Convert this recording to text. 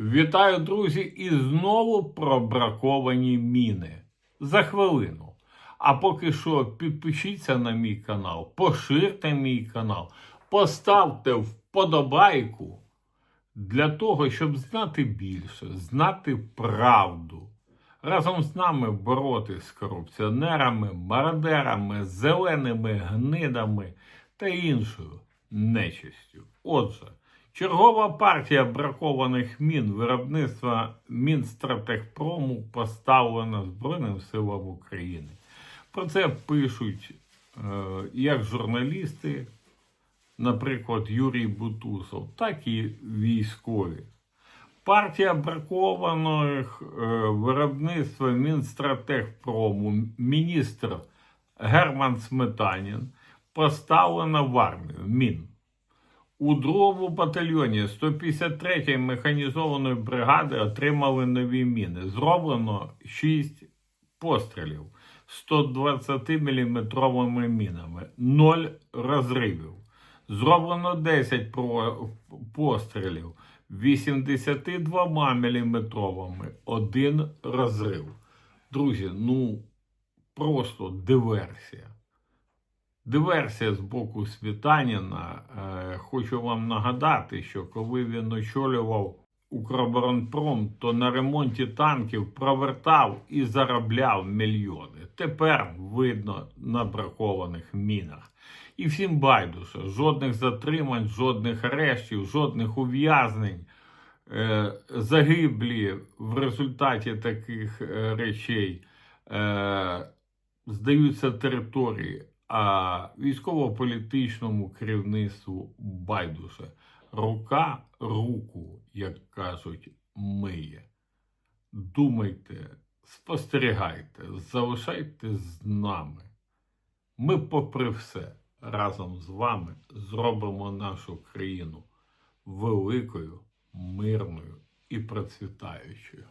Вітаю, друзі, і знову про браковані міни. За хвилину. А поки що підпишіться на мій канал, поширте мій канал, поставте вподобайку для того, щоб знати більше, знати правду. Разом з нами боротися з корупціонерами, мародерами, зеленими гнидами та іншою нечистю. Отже, чергова партія бракованих мін виробництва Мінстратегпрому поставлена Збройним силам України. Про це пишуть е, як журналісти, наприклад, Юрій Бутусов, так і військові. Партія бракованих е, виробництва Мінстратегпрому міністр Герман Сметанін поставлена в армію Мін. У другому батальйоні 153-ї механізованої бригади отримали нові міни. Зроблено 6 пострілів 120-мм мінами, 0 розривів. Зроблено 10 пострілів 82 мм, один розрив. Друзі, ну просто диверсія. Диверсія з боку Світаніна. Хочу вам нагадати, що коли він очолював Укроборонпром, то на ремонті танків провертав і заробляв мільйони. Тепер видно на бракованих мінах. І всім байдуже, жодних затримань, жодних арештів, жодних ув'язнень. Е, загиблі в результаті таких е, речей е, здаються території, а військово-політичному керівництву байдуже. Рука руку, як кажуть, миє. Думайте, спостерігайте, залишайтесь з нами. Ми, попри все, разом з вами зробимо нашу країну великою, мирною і процвітаючою.